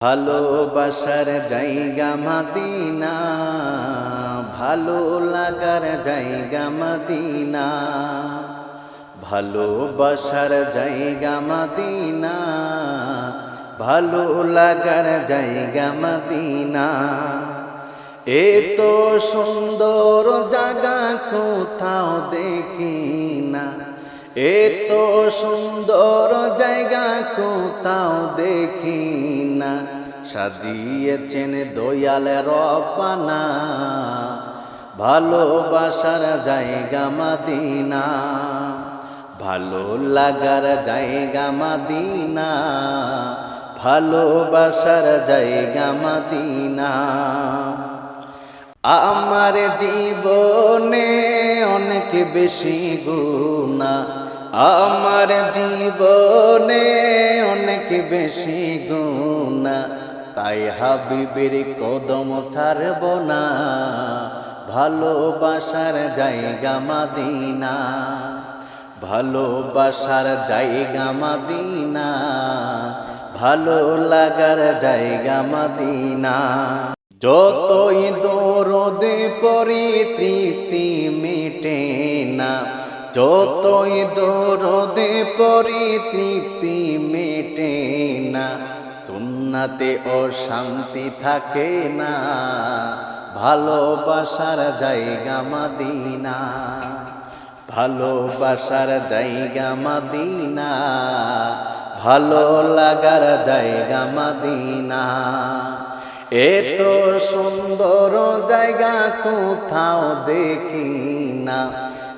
ভালোবাসার জায়গা মাদিনা, ভালো লাগার জায়গা মাদিনা। ভালোবাসার জায়গা মাদিনা, ভালো লাগার জায়গা মাদিনা। এ তো সুন্দর জায়গা কোথাও দেখি না, এ তো সুন্দর জায়গা কোথাও দেখি না সাজিয়েছেন দয়াল রপানা, ভালোবাসার জায়গা মাদিনা, ভালো লাগার জায়গা মাদিনা, ভালোবাসার জায়গা মাদিনা। আমার জীবনে অনেক বেশি গুণা আমার জীবনে অনেক বেশি গুণা, তাই হাবিবের কদম ছাড়ব না। ভালোবাসার জায়গা মাদিনা, ভালোবাসার জায়গা মাদিনা, ভালো লাগার জায়গা মাদিনা। যতই দৌড়দে পরি তৃপ্তি মেটে না যতই দৌড়দে পরি তৃপ্তি মেটে না, সুন্নাতে অশান্তি থাকে না, ভালোবাসার জায়গা মাদিনা, ভালোবাসার জায়গা মাদিনা, ভালো লাগার জায়গা মাদিনা। এত সুন্দর জায়গা কোথাও দেখি না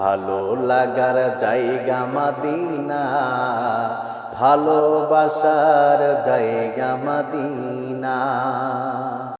ভালো লাগার জায়গা মাদিনা ভালোবাসার জায়গা মাদিনা।